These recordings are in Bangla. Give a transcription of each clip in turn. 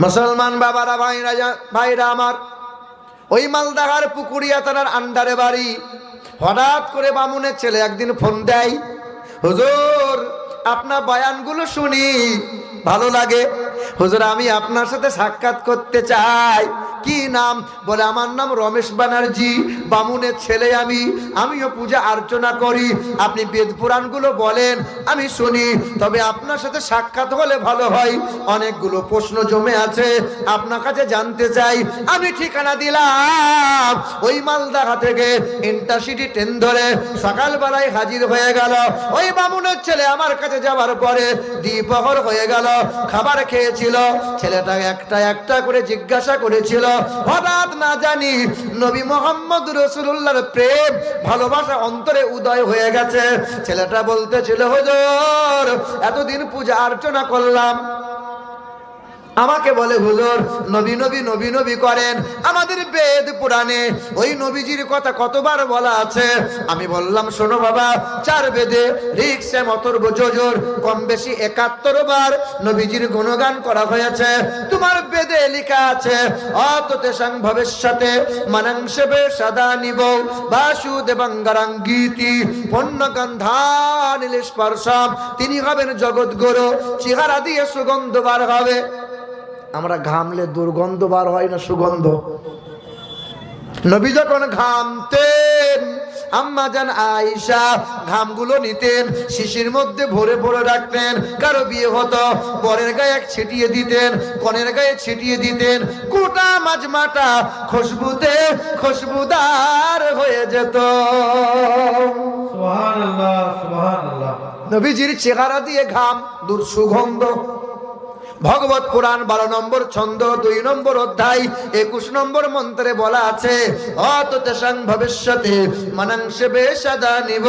মুসলমান বাবারা, ভাইরা ভাইরা আমার, ওই মালদাহার পুকুরিয়া তার আন্ডারে বাড়ি, হঠাৎ করে বামুনের ছেলে একদিন ফোন দেয়, হুজুর, আপনার বয়ানগুলো শুনি, ভালো লাগে। হুজুর, আমি আপনার সাথে সাক্ষাৎ করতে চাই। কি নাম? বলে, আমার নাম রমেশ ব্যানার্জি বামুনের ছেলে আমি। আমিও পূজা অর্চনা করি। আপনি বেদ পুরাণগুলো বলেন, আমি শুনি। তবে আপনার সাথে সাক্ষাৎ হলে ভালো হয়। অনেকগুলো প্রশ্ন জমে আছে। আপনার কাছে জানতে চাই। আমি ঠিকানা দিলাম। ওই মালদাহা থেকে ইন্টারসিটি ট্রেন ধরে সকালবেলায় হাজির হয়ে গেল। ওই বামুনের ছেলে আমার কাছে যাওয়ার পরে দ্বিপহর হয়ে গেল। খাবার খেয়েছিল ছেলেটা একটা একটা করে জিজ্ঞাসা করেছিল, হঠাৎ না জানি নবী মোহাম্মদ রসুল্লাহর প্রেম, ভালোবাসা অন্তরে উদয় হয়ে গেছে। ছেলেটা বলতেছিল, হজর, এতদিন পূজা অর্চনা করলাম। আমাকে বলে, হুজুর, নবী নবী নবী নবী করেন। আমাদের বেদ পুরাণে ওই নবীজির কথা কতবার বলা আছে। আমি বললাম, শোনো বাবা, চার বেদে ঋক শ্যাম যোজর কম বেশি একাত্তর বার নবীজির গুণগান করা হয়েছে। তোমার বেদে লেখা আছে, অততে সাং ভবিষ্যতে মানাংশবে সদা নিব। বাসুদেবাঙ্গারাং গীতি পণ্য গন্ধানিল স্পর্শম তিনি হবেন জগৎ গুরু চেহারা দিয়ে সুগন্ধ বার হবে। আমরা ঘামলে দুর্গন্ধ বার হয় না সুগন্ধ? নবী যখন ঘামতেন আম্মা জান আয়েশা ঘামগুলো নিতেন শিশির মধ্যে ভরে ভরে রাখতেন কারও বিয়ে হতো পরের গায়ে এক ছিটিয়ে দিতেন কনের গায়ে ছিটিয়ে দিতেন গোটা মাজমাটা খুশবুতে খুশবুদার হয়ে যেত। নবীজির চেহারা দিয়ে ঘাম দূর সুগন্ধ ভগবত পুরাণ বারো নম্বর ছন্দ, দুই নম্বর অধ্যায়, একুশ নম্বর মন্ত্রে বলা আছে অততেসাং ভবিষ্যতে মনাংশে বেশাদা নিব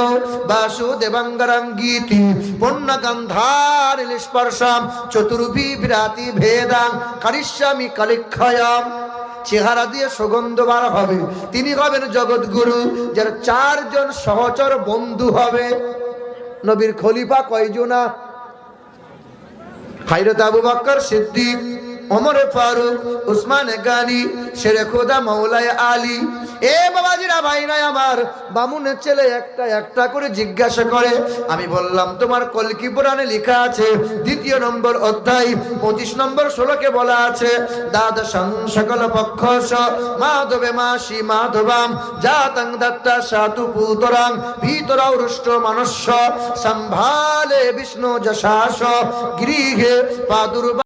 বাসুদেবাঙ্গরাং গীতি পণ্যগন্ধার স্পর্শাম চতুর্ভি বিরাতি ভেদাং কারিষ্যামি কালিক্ষয়াম। চেহারা দিয়ে সুগন্ধ বার হবে। তিনি হবেন জগৎগুরু, যার চারজন সহচর বন্ধু হবে। নবীর খলিফা কয়জনা? হাইরত আবু বাক্কর সিদ্দিক ওমর ফারুক, উসমান গানি, শেরে খোদা মৌলায় আলী। এ বাবাজিরা ভাইরা আমার বামুনের ছেলে একটা একটা করে জিজ্ঞাসা করে, আমি বললাম, তোমার কলকি পুরাণে লেখা আছে? দ্বিতীয় নম্বর অধ্যায়, পঁচিশ নম্বর ষোলোকে বলা আছে দাদ সকল পক্ষ মাধবে মাসি মাধবাম, জাতং দত্তা সাতু পুতরাং, ভিতরাও রুষ্ট মনুষ্য, সম্ভালে বিষ্ণু যশাস, গৃহে পাদুর্বা